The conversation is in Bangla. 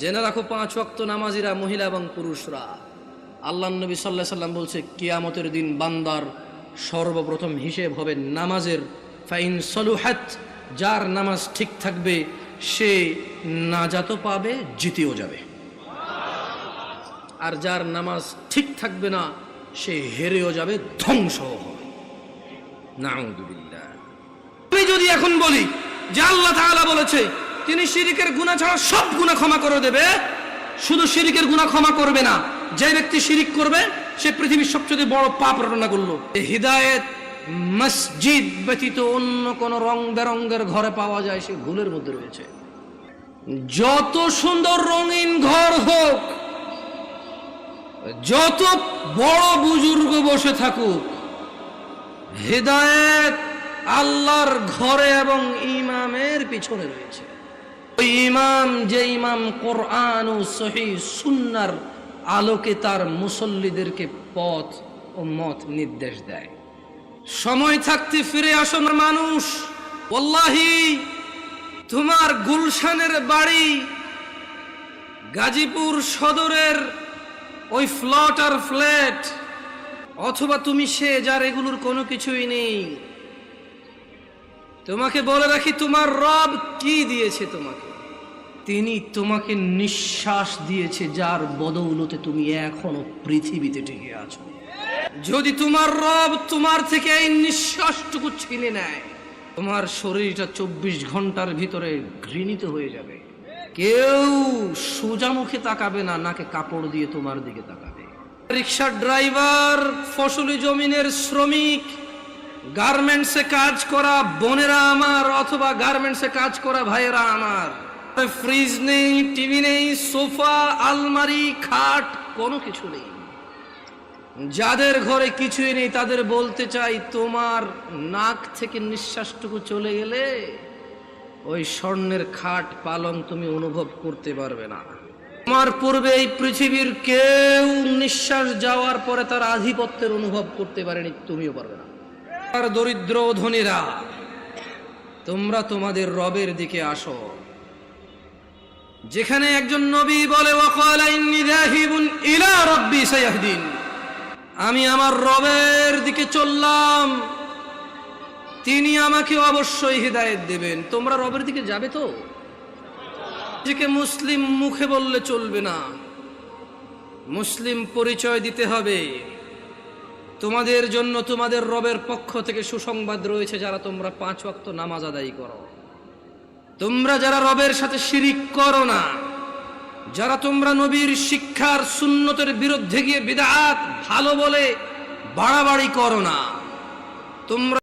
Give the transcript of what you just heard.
জেনে রাখো, পাঁচ ওয়াক্ত নামাজিরা মহিলা এবং পুরুষরা। আল্লাহ নবী সাল্লাহ সাল্লাম বলছে, কিয়ামতের দিন বান্দার সর্বপ্রথম হিসেব হবে নামাজের। ফাইন সলুহাত, যার নামাজ ঠিক থাকবে, সে নাজাতও পাবে, জিতেও যাবে। আর যার নামাজ ঠিক থাকবে না, সে হেরেও যাবে, ধ্বংস হবে। নাউদুবিল্লাহ আমি যদি এখন বলি যে আল্লাহ বলেছে তিনি শিরিকের গুনাহ ছাড়া সব গুনাহ ক্ষমা করে দেবে। শুধু শিরিকের গুনাহ ক্ষমা করবে না, যে ব্যক্তি শিরিক করবে, সে পৃথিবীর সবচেয়ে বড় পাপ রটনা করল। হিদায়েত মসজিদ ব্যতীত অন্য কোন রং বেরঙ্গের ঘরে পাওয়া যায়, সে ভুলের মধ্যে রয়েছে। যত সুন্দর রঙিন ঘর হোক, যত বড় বুজুর্গ বসে থাকুক, হৃদায়ত আল্লাহর ঘরে এবং ইমামের পিছনে রয়েছে। ওই ইমাম, যে ইমাম কোরআন ও সহি সুন্নার আলোকে তার মুসল্লিদেরকে পথ ও মত নির্দেশ দেয়। সময় থাকতে ফিরে আসুন মানুষ। ওল্লাহি তোমার গুলশানের বাড়ি গাজীপুর সদরের ওই ফ্লট আর ফ্ল্যাট, অথবা তুমি সে যার এগুলোর কোনো কিছুই নেই। তোমাকে বলে রাখি, তোমার রব কি দিয়েছে তোমাকে? তিনি তোমাকে নিঃশ্বাস দিয়েছে, যার বদৌলতে তুমি এখনও পৃথিবীতে টিকে আছো। যদি তোমার রব তোমার থেকে এই নিঃশ্বাসটুকু ছিনে নেয়, তোমার শরীরটা চব্বিশ ঘণ্টার ভিতরে ঘৃণিত হয়ে যাবে। কেউ সোজা মুখে তাকাবে না, নাকে কাপড় দিয়ে তোমার দিকে তাকাবে। রিক্সার ড্রাইভার, ফসলি জমিনের শ্রমিক গার্মেন্টসে কাজ করা বোনেরা আমার, অথবা গার্মেন্টসে কাজ করা ভাইয়েরা আমার। ফ্রিজ নেই টিভি নেই সোফা আলমারি, খাট, কোনো কিছু নেই। যাদের ঘরে কিছুই নেই, তাদের বলতে চাই, তোমার নাক থেকে নিঃশ্বাসটুকু চলে গেলে ওই স্বর্ণের খাট পালং তুমি অনুভব করতে পারবে না। তোমার পূর্বে এই পৃথিবীর কেউ নিঃশ্বাস যাওয়ার পরে তার আধিপত্যের অনুভব করতে পারেনি, তুমিও পারবে না। আর দরিদ্র ধনীরা, তোমরা তোমাদের রবের দিকে আসো। যেখানে একজন নবী বলে আমি আমার রবের দিকে চললাম। তিনি আমাকে অবশ্যই হৃদায়ত দেবেন। তোমরা রবের দিকে যাবে তো? মুসলিম মুখে বললে চলবে না। মুসলিম পরিচয় দিতে হবে। তোমাদের জন্য তোমাদের রবের পক্ষ থেকে সুসংবাদ রয়েছে যারা তোমরা পাঁচ অক্ত নামাজ আদায় করো। তোমরা যারা রবের সাথে শিরিক করো না, যারা তোমরা নবীর শিক্ষার সুন্নতের বিরুদ্ধে গিয়ে বিদাত ভালো বলে বাড়াবাড়ি করো না, তোমরা